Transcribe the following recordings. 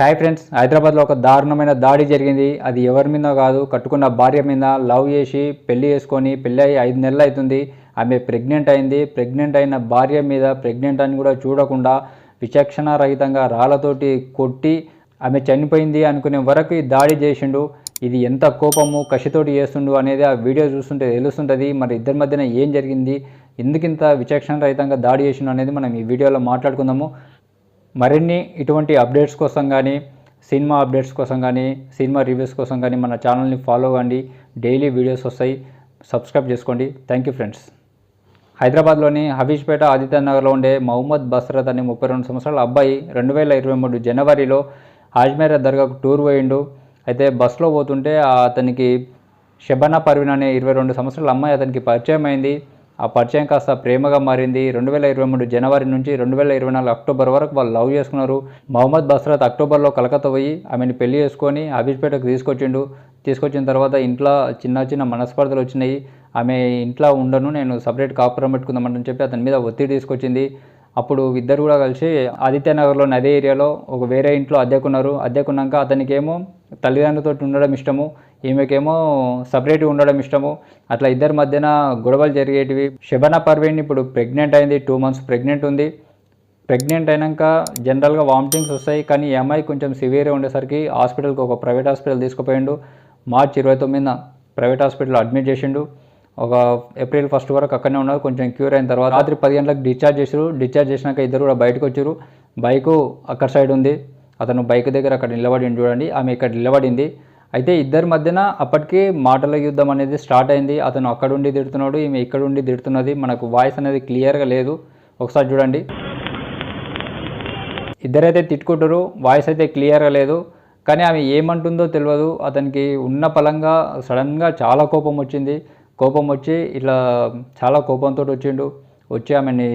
Hi friends హైదరాబాద్లో ఒక దారుణమైన దాడి జరిగింది. అది ఎవరి మీద కాదు కట్టుకున్న భార్య మీద లవ్ చేసి పెళ్ళి చేసుకొని పెళ్ళి అయ్యి ఐదు నెలలు అవుతుంది. ఆమె ప్రెగ్నెంట్ అయింది. ప్రెగ్నెంట్ అయిన భార్య మీద ప్రెగ్నెంట్ అని కూడా చూడకుండా విచక్షణ రహితంగా రాళ్ళతోటి కొట్టి ఆమె చనిపోయింది అనుకునే వరకు ఈ దాడి చేసిండు. ఇది ఎంత కోపము కసితోటి చేస్తుండు అనేది ఆ వీడియో చూస్తుంటే తెలుస్తుంటుంది. మరి ఇద్దరి మధ్యన ఏం జరిగింది? ఎందుకింత విచక్షణ రహితంగా దాడి చేసిండు అనేది మనం ఈ వీడియోలో మాట్లాడుకుందాము. మరిన్ని ఇటువంటి అప్డేట్స్ కోసం కానీ సినిమా అప్డేట్స్ కోసం కానీ సినిమా రివ్యూస్ కోసం కానీ మన ఛానల్ని ఫాలో కండి డైలీ వీడియోస్ వస్తాయి. సబ్స్క్రైబ్ చేసుకోండి. Thank you friends. హైదరాబాద్లోని హబీష్పేట ఆదిత్య నగర్లో ఉండే మహమ్మద్ బస్రత్ అనే ముప్పై రెండు సంవత్సరాల అబ్బాయి రెండు వేల ఇరవై మూడు జనవరిలో ఆజ్మేర్ దర్గాకు టూర్ పోయిండు. అయితే బస్సులో పోతుంటే అతనికి షబనా పర్వీన్ అనే ఇరవై రెండు సంవత్సరాల అమ్మాయి అతనికి పరిచయం అయింది. ఆ పరిచయం కాస్త ప్రేమగా మారింది. రెండు వేల ఇరవై మూడు జనవరి నుంచి రెండు వేల ఇరవై నాలుగు అక్టోబర్ వరకు వాళ్ళు లవ్ చేసుకున్నారు. మహమ్మద్ బస్రత్ అక్టోబర్లో కలకత్తా పోయి ఆమెను పెళ్ళి చేసుకొని అభిజ్పేటకు తీసుకొచ్చిండు. తీసుకొచ్చిన తర్వాత ఇంట్లో చిన్న చిన్న మనస్పర్ధలు వచ్చినాయి. ఆమె ఇంట్లో ఉండను నేను సపరేట్ కాపురం పెట్టుకుందామని చెప్పి అతని మీద ఒత్తిడి తీసుకొచ్చింది. అప్పుడు ఇద్దరు కూడా కలిసి ఆదిత్యనగర్లోని అదే ఏరియాలో ఒక వేరే ఇంట్లో అద్దెకున్నారు. అద్దెకున్నాక అతనికి ఏమో తల్లిదండ్రులతో ఉండడం ఇష్టము ఈమెకేమో సపరేట్గా ఉండడం ఇష్టము. అట్లా ఇద్దరి మధ్యన గొడవలు జరిగేటివి. శబనా పర్వీన్ ఇప్పుడు ప్రెగ్నెంట్ అయింది టూ మంత్స్ ప్రెగ్నెంట్ ఉంది. ప్రెగ్నెంట్ అయినాక జనరల్గా వామిటింగ్స్ వస్తాయి కానీ ఈ అమ్మాయి కొంచెం సివియర్గా ఉండేసరికి హాస్పిటల్కి ఒక ప్రైవేట్ హాస్పిటల్ తీసుకుపోయిండు. మార్చ్ ఇరవై తొమ్మిదిన ప్రైవేట్ హాస్పిటల్లో అడ్మిట్ చేసిండు. ఒక ఏప్రిల్ ఫస్ట్ వరకు అక్కడనే ఉన్నారు కొంచెం క్యూర్ అయిన తర్వాత. రాత్రి పది గంటలకు డిశ్చార్జ్ చేసారు డిశ్చార్జ్ చేసినాక ఇద్దరు కూడా బయటకు వచ్చారు బైకు అక్కడ సైడ్ ఉంది. అతను బైక్ దగ్గర అక్కడ నిలబడింది చూడండి ఆమె ఇక్కడ నిలబడింది. అయితే ఇద్దరి మధ్యన అప్పటికి మాటల యుద్ధం అనేది స్టార్ట్ అయింది. అతను అక్కడ ఉండి తిడుతున్నాడు ఈమె ఇక్కడుండి తిడుతున్నది. మనకు వాయిస్ అనేది క్లియర్గా లేదు. ఒకసారి చూడండి. ఇద్దరైతే తిట్టుకుంటారు వాయిస్ అయితే క్లియర్గా లేదు. కానీ ఆమె ఏమంటుందో తెలియదు అతనికి ఉన్న పలంగా సడన్గా చాలా కోపం వచ్చింది. కోపం వచ్చి ఇట్లా చాలా కోపంతో వచ్చిండు. వచ్చి ఆమెని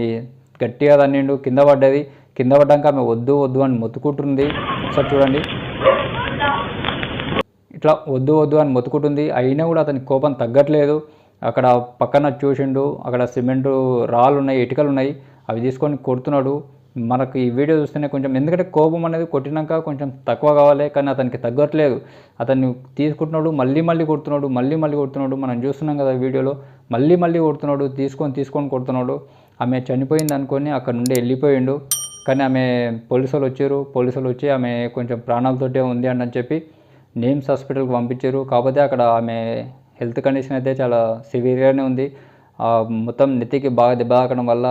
గట్టిగా తన్నిండు కింద పడ్డది. కింద పడ్డాక ఆమె వద్దు వద్దు అని మొత్తుకుంటుంది. ఒకసారి చూడండి. ఇట్లా వద్దు వద్దు అని మొత్తుకుంటుంది. అయినా కూడా అతనికి కోపం తగ్గట్లేదు. అక్కడ పక్కన చూసిండు అక్కడ సిమెంట్ రాళ్ళు ఉన్నాయి ఇటుకలు ఉన్నాయి. అవి తీసుకొని కొడుతున్నాడు. మనకు ఈ వీడియో చూస్తేనే కొంచెం ఎందుకంటే కోపం అనేది కొట్టినాక కొంచెం తక్కువ కావాలి కానీ అతనికి తగ్గట్లేదు. అతన్ని తీసుకుంటున్నాడు మళ్ళీ మళ్ళీ కొడుతున్నాడు మళ్ళీ మళ్ళీ కొడుతున్నాడు. మనం చూస్తున్నాం కదా వీడియోలో మళ్ళీ మళ్ళీ కొడుతున్నాడు తీసుకొని తీసుకొని కొడుతున్నాడు. ఆమె చనిపోయింది అనుకొని అక్కడ నుండి వెళ్ళిపోయిండు. కానీ ఆమె పోలీసులు వచ్చారు. పోలీసులు వచ్చి ఆమె కొంచెం ప్రాణాలతోటే ఉంది అని చెప్పి నేమ్స్ హాస్పిటల్కి పంపించారు. కాకపోతే అక్కడ ఆమె హెల్త్ కండిషన్ అయితే చాలా సివియర్గానే ఉంది. మొత్తం నెత్తికి బాగా దెబ్బ తాకడం వల్ల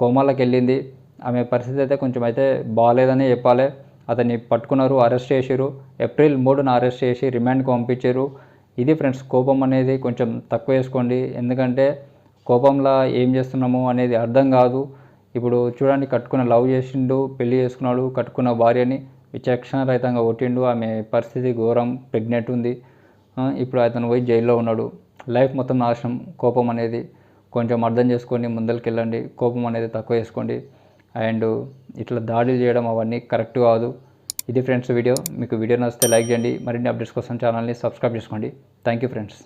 కోమాలకు వెళ్ళింది. ఆమె పరిస్థితి అయితే కొంచెం అయితే బాగాలేదని చెప్పాలి. అతన్ని పట్టుకున్నారు అరెస్ట్ చేశారు. ఏప్రిల్ మూడున అరెస్ట్ చేసి రిమాండ్కి పంపించారు. ఇది ఫ్రెండ్స్ కోపం అనేది కొంచెం తక్కువ వేసుకోండి. ఎందుకంటే కోపంలో ఏం చేస్తున్నాము అనేది అర్థం కాదు. ఇప్పుడు చూడండి కట్టుకున్న లవ్ చేసిండు పెళ్ళి చేసుకున్నాడు కట్టుకున్న భార్యని విచక్షణ రహితంగా కొట్టిండు. ఆమె పరిస్థితి ఘోరం ప్రెగ్నెంట్ ఉంది. ఇప్పుడు అతను పోయి జైల్లో ఉన్నాడు. లైఫ్ మొత్తం నాశనం కోపం అనేది కొంచెం అర్థం చేసుకొని ముందరికి వెళ్ళండి కోపం అనేది తక్కువ చేసుకోండి. అండ్ ఇట్లా దాడులు చేయడం అవన్నీ కరెక్ట్ కాదు. ఇది ఫ్రెండ్స్ వీడియో. మీకు వీడియో నచ్చితే లైక్ చేయండి. మరిన్ని అప్డేట్స్ కోసం ఛానల్ని సబ్స్క్రైబ్ చేసుకోండి. Thank you friends